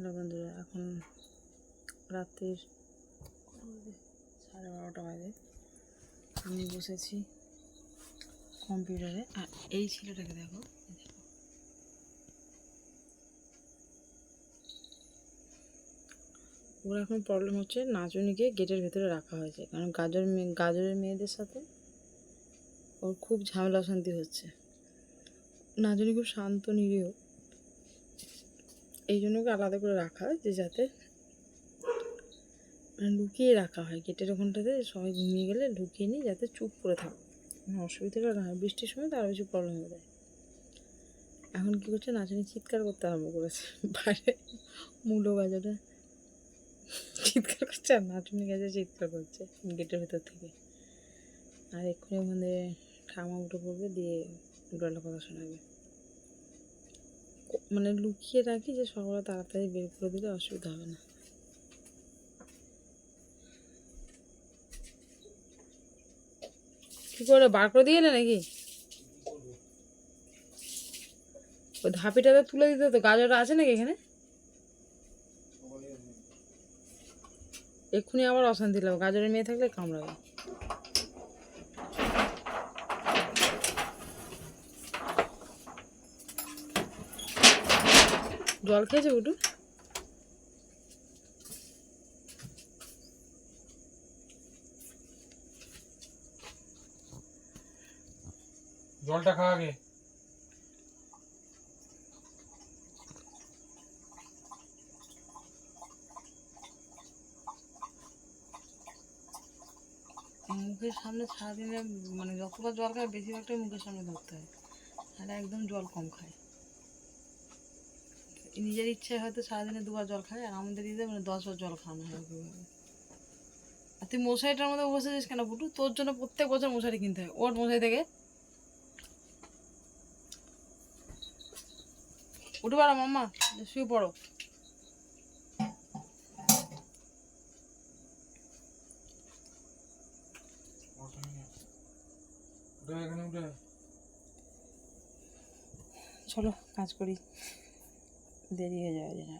Hello বন্ধুরা, এখন রাত্রির সাড়ে বারোটা বাজে। আমি বসেছি কম্পিউটারে। আর এই ছেলেটাকে দেখো ওর এখন প্রবলেম হচ্ছে নাচুনিকে গেটের ভেতরে রাখা হয়েছে, কারণ গাজর মেয়ে, গাজরের মেয়েদের সাথে ওর খুব ঝামেলা শান্তি হচ্ছে। নাচুনি খুব শান্ত, নিরীহ। এই জন্য আলাদা করে রাখা যে যাতে মানে লুকিয়ে রাখা হয় গেটের ওখানটাতে, সবাই ঘুমিয়ে গেলে ঢুকিয়ে নিই যাতে চুপ করে থাকে। অসুবিধাটা না হয়। বৃষ্টির সময় তো আরও বেশি প্রবলেম হয়ে যায়। এখন কী করছে নাচনি চিৎকার করতে আরম্ভ করেছে। বাইরে মূলো বাজারে চিৎকার করছে আর নাচনি গেছে চিৎকার করছে গেটের ভেতর থেকে। আর এক্ষুনি ওখানে ঠামা উঠে পড়বে, দিয়ে উল্টো কথা শোনাবে। মানে লুকিয়ে রাখি যে সকালে তাড়াতাড়ি বের করে দিলে অসুবিধা হবে না। কি করে বার করে দিয়ে নাকি? ওই ধাপিটাতে তুলে দিতে তো গাজরটা আছে নাকি এখানে? এক্ষুনি আবার অশান্তি লাগবে, গাজরের মেয়ে থাকলে কামড়াবে। জল খেয়েছে বুটু জলটা খাওয়া আগে। মুখের সামনে সারাদিনে মানে যতবার জল খায় বেশিরভাগটাই মুখের সামনে ধরতে হয়। তাহলে একদম জল কম খায়। নিজের ইচ্ছায় হয়তো সারাদিনে দুবার জল খায় আর আমাদের ঈদে মানে দশবার জল খাওয়ানো হয় ওইভাবে। আর তুই মশারিটার মধ্যে বসে বসেছিস কেন বুটু? তোর জন্য প্রত্যেক বছর মশারি কিনতে হয় ওর মশারি থেকে। উঠে পারো মাম্মা শুয়ে পড়ো। চলো কাজ করি। দেরি হয়ে যাবে যেন